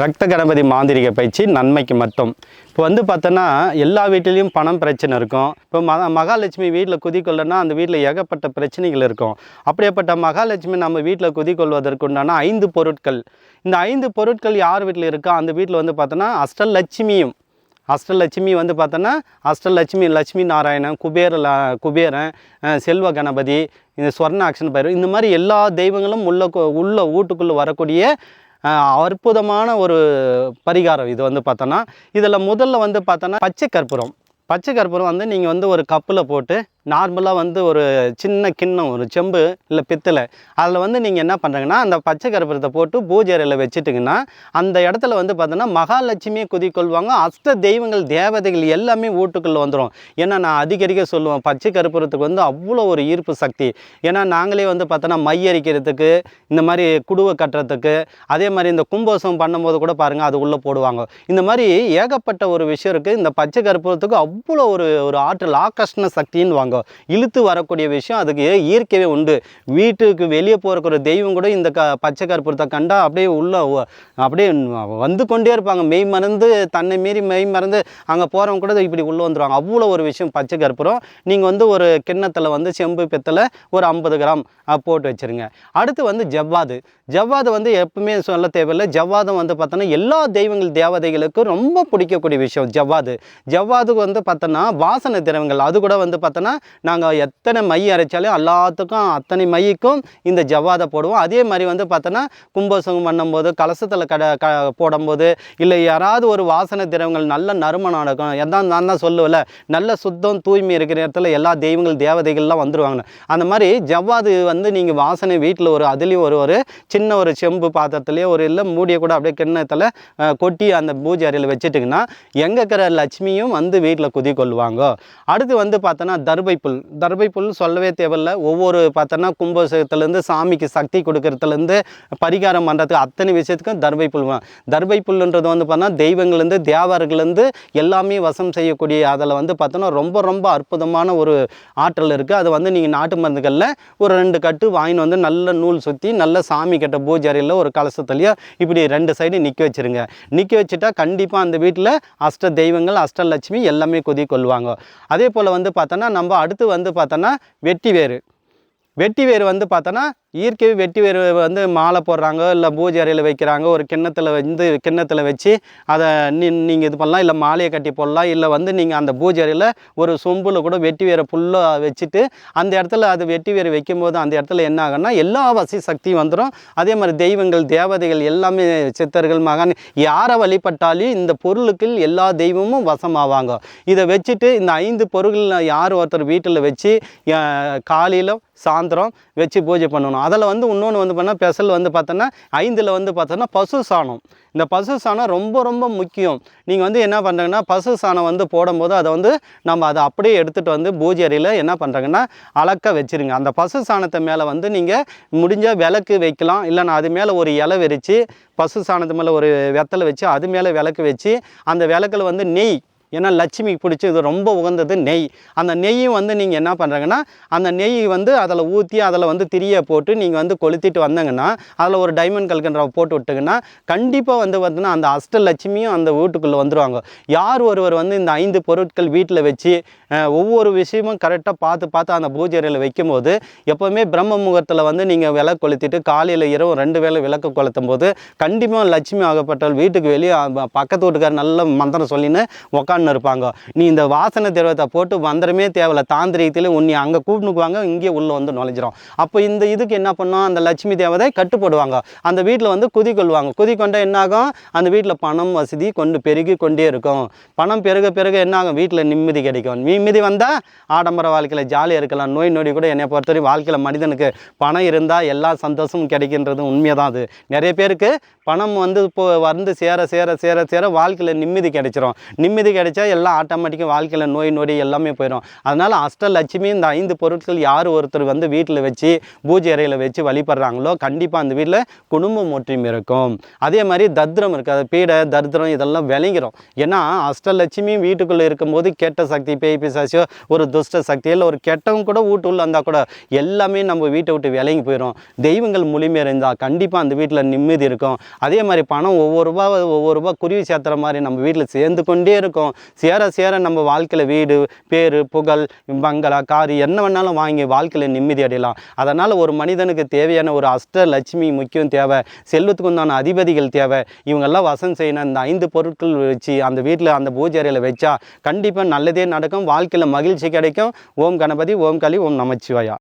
ரத்த கணபதி மாந்திரிக பயிற்சி நன்மைக்கு மட்டும். இப்போ வந்து பார்த்தோன்னா எல்லா வீட்டிலையும் பணம் பிரச்சனை இருக்கும். இப்போ மகா மகாலட்சுமி வீட்டில் குதிக்கொள்ளனா அந்த வீட்டில் ஏகப்பட்ட பிரச்சனைகள் இருக்கும். அப்படியேப்பட்ட மகாலட்சுமி நம்ம வீட்டில் குதிக்கொள்வதற்குண்டான ஐந்து பொருட்கள். இந்த ஐந்து பொருட்கள் யார் வீட்டில் இருக்கோ? அந்த வீட்டில் வந்து பார்த்தோன்னா அஷ்டலட்சுமியும். அஷ்டலட்சுமி வந்து பார்த்தோன்னா அஷ்டலட்சுமி லட்சுமி நாராயணன் குபேர குபேரன் செல்வ கணபதி இந்த ஸ்வர்ணாக்ஷன் பயிர். இந்த மாதிரி எல்லா தெய்வங்களும் உள்ள உள்ள வீட்டுக்குள்ளே வரக்கூடிய அற்புதமான ஒரு பரிகாரம் இது வந்து பார்த்தோன்னா இதில் முதல்ல வந்து பார்த்தோன்னா பச்சை கற்பூரம். பச்சை கற்பூரம் வந்து நீங்கள் வந்து ஒரு கப்பில் போட்டு நார்மலாக வந்து ஒரு சின்ன கிண்ணம் ஒரு செம்பு இல்லை பித்தளை. அதில் வந்து நீங்கள் என்ன பண்ணுறீங்கன்னா அந்த பச்சை கற்பூரத்தை போட்டு பூஜை அறையில் வச்சுட்டிங்கன்னா அந்த இடத்துல வந்து பார்த்தோன்னா மகாலட்சுமியை குதிக்கொள்வாங்க அஷ்ட தெய்வங்கள் தேவதைகள் எல்லாமே வீட்டுக்குள்ளே வந்துடும் ஏன்னா நான் அதிகரிக்க சொல்லுவேன் பச்சை கற்பூரத்துக்கு வந்து அவ்வளோ ஒரு ஈர்ப்பு சக்தி. ஏன்னா நாங்களே வந்து பார்த்தோன்னா மையரிக்கிறதுக்கு இந்த மாதிரி குடுவை கட்டுறதுக்கு அதே மாதிரி இந்த கும்போசம் பண்ணும்போது கூட பாருங்கள் அது உள்ளே போடுவாங்க. இந்த மாதிரி ஏகப்பட்ட ஒரு விஷயம் இருக்குது இந்த பச்சை கற்பூரத்துக்கு அவ்வளோ ஒரு ஒரு ஆற்றல் ஆகர்ஷண சக்தின்னு வாங்க இழுத்து வரக்கூடிய விஷயம் அதுக்கு இயற்கையே உண்டு. வீட்டுக்கு வெளியே போகிற ஒரு தெய்வம் கூட இந்த க பச்சை கற்பூரத்தை கண்டா அப்படியே உள்ள அப்படியே வந்து கொண்டே இருப்பாங்க. மெய் மறந்து தன்னை மீறி மெய் மறந்து அங்கே போகிறவங்க கூட இப்படி உள்ளே வந்துடுவாங்க அவ்வளோ ஒரு விஷயம் பச்சை கற்பூரம். நீங்கள் வந்து ஒரு கிண்ணத்தில் வந்து செம்பு பித்தளை ஒரு ஐம்பது கிராம் போட்டு வச்சுருங்க. அடுத்து வந்து ஜவ்வாது. ஜவ்வாது வந்து எப்பவுமே சொல்ல தேவையில்லை. ஜவ்வாதம் வந்து பார்த்தோன்னா எல்லா தெய்வங்கள் தேவதைகளுக்கும் ரொம்ப பிடிக்கக்கூடிய விஷயம் ஜவ்வாது. ஜவ்வாதுக்கு வந்து பார்த்தோன்னா வாசனை திரவங்கள். அது கூட வந்து பார்த்தோன்னா நாங்கள் எத்தனை மை அரைச்சாலும் எல்லாத்துக்கும் அத்தனை மைக்கும் இந்த ஜவ்வாதை போடுவோம். அதே மாதிரி வந்து பார்த்தோன்னா கும்பசங்கம் பண்ணும்போது கலசத்தில் கட க போடும்போது இல்லை யாராவது ஒரு வாசனை திரவங்கள் நல்ல நறுமணம் நடக்கும். எதான் நான் தான் சொல்லுவேன்ல நல்ல சுத்தம் தூய்மை இருக்கிற இடத்துல எல்லா தெய்வங்கள் தேவதைகள்லாம் வந்துடுவாங்க அந்த மாதிரி ஜவ்வாது வந்து நீங்கள் வாசனை வீட்டில் ஒரு அதுலேயும் ஒரு ஒரு சின்ன ஒரு செம்பு பாத்திரத்துலேயே ஒரு இல்லை மூடிய கூட அப்படியே கிண்ணத்தில் கொட்டி அந்த பூஜை அறையில் வச்சுட்டிங்கன்னா எங்கே இருக்கிற லட்சுமியும் வந்து வீட்டில் குதி கொள்வாங்க அடுத்து வந்து பார்த்தோன்னா தர்பை புல் தர்பை சொல்லவே தேவையில்ல. ஒவ்வொரு பார்த்தோன்னா கும்பாபிஷேகத்துலேருந்து சாமிக்கு சக்தி கொடுக்கறதுலேருந்து பரிகாரம் பண்ணுறதுக்கு அத்தனை விஷயத்துக்கும் தர்பை புல் தர்பை புல்லுன்றது வந்து பார்த்தா தெய்வங்கள்லேருந்து தேவர்கள்லேருந்து எல்லாமே வசம் செய்யக்கூடிய அதில் வந்து பார்த்தோன்னா ரொம்ப ரொம்ப அற்புதமான ஒரு ஆற்றல் இருக்குது அது வந்து நீங்கள் நாட்டு மருந்துகளில் ஒரு ரெண்டு கட்டு வாங்கின்னு வந்து நல்ல நூல் சுற்றி நல்ல சாமி கட்ட பூஜை அறையில் ஒரு கலசத்துலேயோ இப்படி ரெண்டு சைடு நிற்க வச்சிருங்க. நிற்க வச்சுட்டா கண்டிப்பாக அந்த வீட்டில் அஷ்ட தெய்வங்கள் அஷ்டலட்சுமி எல்லாமே கொதி கொள்வாங்க. அதே போல் வந்து பார்த்தோன்னா நம்ம அடுத்து வந்து பார்த்தோன்னா வெட்டி வேறு. வெட்டி வேறு வந்து பார்த்தோன்னா இயற்கை வெட்டி வேறு வந்து மாலை போடுறாங்க இல்லை பூஜை அறையில் வைக்கிறாங்க ஒரு கிண்ணத்தில் வந்து கிண்ணத்தில் வச்சு அதை நீ நீங்கள் இது பண்ணலாம் இல்லை மாலையை கட்டி போடலாம் இல்லை வந்து நீங்கள் அந்த பூஜை அறையில் ஒரு சொம்பில் கூட வெட்டி வேரை ஃபுல்லாக வச்சுட்டு அந்த இடத்துல அது வெட்டி வேறு வைக்கும்போது அந்த இடத்துல என்ன ஆகும்னா எல்லா வசி சக்தியும் வந்துடும் அதே மாதிரி தெய்வங்கள் தேவதைகள் எல்லாமே சித்தர்கள் மகான் யாரை வழிபட்டாலும் இந்த பொருளுக்கு எல்லா தெய்வமும் வசமாவாங்க. இதை வச்சுட்டு இந்த ஐந்து பொருள்கள் யார் ஒருத்தர் வீட்டில் வச்சு காலையில் சாயந்தரம் வச்சு பூஜை பண்ணணும். அதில் வந்து இன்னொன்று வந்து பண்ணால் ஸ்பெஷல் வந்து பார்த்தோன்னா ஐந்தில் வந்து பார்த்தோன்னா பசு சாணம். இந்த பசு சாணம் ரொம்ப ரொம்ப முக்கியம். நீங்கள் வந்து என்ன பண்ணுறீங்கன்னா பசு சாணம் வந்து போடும்போது அதை வந்து நம்ம அதை அப்படியே எடுத்துகிட்டு வந்து பூஜை அறையில் என்ன பண்ணுறாங்கன்னா அளக்க வச்சுருங்க. அந்த பசு சாணத்தை மேலே வந்து நீங்கள் முடிஞ்ச விளக்கு வைக்கலாம். இல்லைன்னா அது மேலே ஒரு இலை விரித்து பசு சாணத்து மேலே ஒரு வெத்தலை வச்சு அது மேலே விளக்கு வச்சு அந்த விளக்கில் வந்து நெய் ஏன்னா லட்சுமிக்கு பிடிச்சி இது ரொம்ப உகந்தது நெய். அந்த நெய்யும் வந்து நீங்கள் என்ன பண்ணுறாங்கன்னா அந்த நெய் வந்து அதில் ஊற்றி அதில் வந்து திரியை போட்டு நீங்கள் வந்து கொளுத்திட்டு வந்தீங்கன்னா அதில் ஒரு டைமண்ட் கல்கன்ற போட்டு விட்டிங்கன்னா கண்டிப்பாக வந்து பார்த்தீங்கன்னா அந்த அஷ்டலட்சுமியும் அந்த வீட்டுக்குள்ளே வந்துடுவாங்க யார் ஒருவர் வந்து இந்த ஐந்து பொருட்கள் வீட்டில் வச்சு ஒவ்வொரு விஷயமும் கரெக்டாக பார்த்து பார்த்து அந்த பூஜை அறையில் வைக்கும்போது எப்போவுமே பிரம்ம முகூர்த்தத்தில் வந்து நீங்கள் விளக்கு கொளுத்திட்டு காலையில் இரவு ரெண்டு வேளை விளக்கு கொளுத்தும் போது கண்டிப்பாக லட்சுமி ஆகப்பட்டால் வீட்டுக்கு வெளியே பக்கத்து வீட்டுக்கார் நல்ல மந்திரம் சொல்லின்னு உக்காந்து இருப்பாங்க. நீ இந்த வாசனை திரவத்தை போட்டு வந்துடமே தேவையில்ல தாந்திரிகத்தில் உன்னை அங்கே கூப்பிட்டுக்குவாங்க இங்கே உள்ளே வந்து நுழைஞ்சிரும். அப்போ இந்த இதுக்கு என்ன பண்ணோம்? அந்த லட்சுமி தேவதை கட்டுப்படுவாங்க அந்த வீட்டில் வந்து குதி கொள்வாங்க. குதி கொண்டா என்ன ஆகும் அந்த வீட்டில் பணம் வசதி கொண்டு பெருகி கொண்டே இருக்கும். பணம் பெருக பெருக என்ன ஆகும் வீட்டில் நிம்மதி கிடைக்கும். நிம்மதி வந்தால் ஆடம்பர வாழ்க்கையில் ஜாலியாக இருக்கலாம். நோய் நொடி கூட என்னை பொறுத்தவரை வாழ்க்கையில் மனிதனுக்கு பணம் இருந்தால் எல்லா சந்தோஷமும் கிடைக்கின்றது உண்மையாக அது. நிறைய பேருக்கு பணம் வந்து இப்போ வந்து சேர சேர சேர சேர வாழ்க்கையில் நிம்மதி கிடைச்சிரும். நிம்மதி கிடை கிடைச்சா எல்லாம் ஆட்டோமேட்டிக்காக வாழ்க்கையில் நோய் நொடி எல்லாமே போயிடும். அதனால் அஷ்டலட்சுமி இந்த ஐந்து பொருட்கள் யார் ஒருத்தர் வந்து வீட்டில் வச்சு பூஜை அறையில் வச்சு வழிபடுறாங்களோ கண்டிப்பாக அந்த வீட்டில் குடும்பம் ஒற்றியும் இருக்கும். அதே மாதிரி தத்ரம் இருக்குது அது பீடை தரித்திரம் இதெல்லாம் விளங்கிரும். ஏன்னா அஷ்டலட்சுமி வீட்டுக்குள்ளே இருக்கும்போது கெட்ட சக்தி பேய் பிசாசியோ ஒரு துஷ்ட சக்தி இல்லை ஒரு கெட்டவங்க கூட வீட்டுள்ள இருந்தால் கூட எல்லாமே நம்ம வீட்டை விட்டு விளங்கி போயிடும் தெய்வங்கள் முழுமை இருந்தால் கண்டிப்பாக அந்த வீட்டில் நிம்மதி இருக்கும். அதே மாதிரி பணம் ஒவ்வொரு ரூபா ஒவ்வொரு ரூபா குருவி சேர்த்துற மாதிரி நம்ம வீட்டில் சேர்ந்து கொண்டே இருக்கும். சேர சேர நம்ம வாழ்க்கையில் வீடு பேர் புகழ் பங்களா காரு என்ன வேணாலும் வாங்கி வாழ்க்கையில் நிம்மதி அடையலாம். அதனால் ஒரு மனிதனுக்கு தேவையான ஒரு அஷ்ட லட்சுமி முக்கியம் தேவை. செல்வத்துக்கு உண்டான அதிபதிகள் தேவை. இவங்கெல்லாம் வசம் செய்யணும். இந்த ஐந்து பொருட்கள் வச்சு அந்த வீட்டில் அந்த பூஜை அறையில் வச்சா கண்டிப்பாக நல்லதே நடக்கும். வாழ்க்கையில் மகிழ்ச்சி கிடைக்கும். ஓம் கணபதி ஓம் களி ஓம் நமச்சிவாயா.